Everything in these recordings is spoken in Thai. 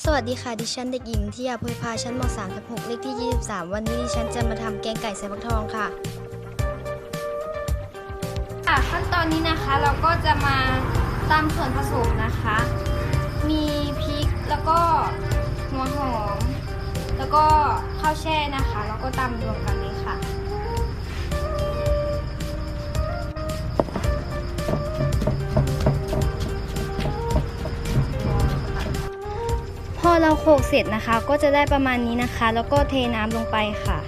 สวัสดีค่ะ ดิฉันเด็กหญิงที่ยาเพยพาชั้นม 3 ทับ6เลขที่ 23 วันนี้ดิฉันจะมาทำแกงไก่ใส่ฟักทองค่ะ ค่ะ ขั้นตอนนี้นะคะเราก็จะมาตามส่วนผสมนะคะ มีพริกแล้วก็หัวหอม แล้วก็ข้าวแช่นะคะ แล้วก็ตำรวมกันเลยค่ะ พอเราโขลกเสร็จนะคะ ก็จะได้ประมาณนี้นะคะ แล้วก็เทน้ำลงไปค่ะ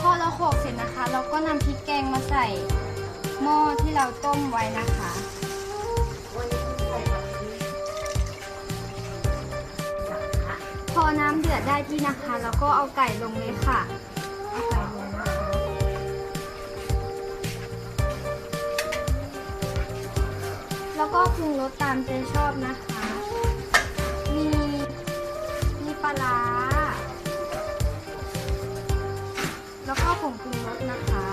พอเราโขลกเสร็จนะคะ เราก็นำพริกแกงมาใส่หม้อที่เราต้มไว้นะคะพอน้ำเดือดได้ที่นะคะเราก็เอาไก่ลงเลยค่ะเอาไก่ลงนะคะแล้วก็ปรุงรสตามใจชอบนะคะาร้า แล้วก็ผงปรุงรสนะคะ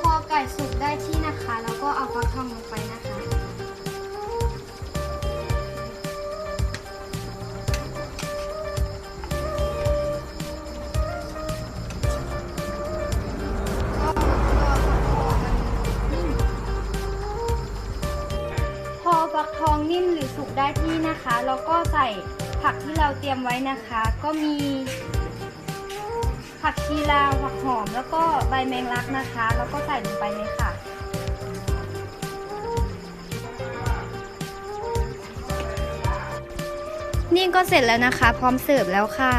พอไก่สุกได้ที่นะคะ แล้วก็เอาฟักทองลงไปนะ ฟักทองนิ่มหรือสุกได้ที่นะคะ แล้วก็ใส่ผักที่เราเตรียมไว้นะคะ ก็มีผักชีลาวผักหอม แล้วก็ใบแมงลักนะคะ แล้วก็ใส่ลงไปเลยค่ะ นี่ก็เสร็จแล้วนะคะ พร้อมเสิร์ฟแล้วค่ะ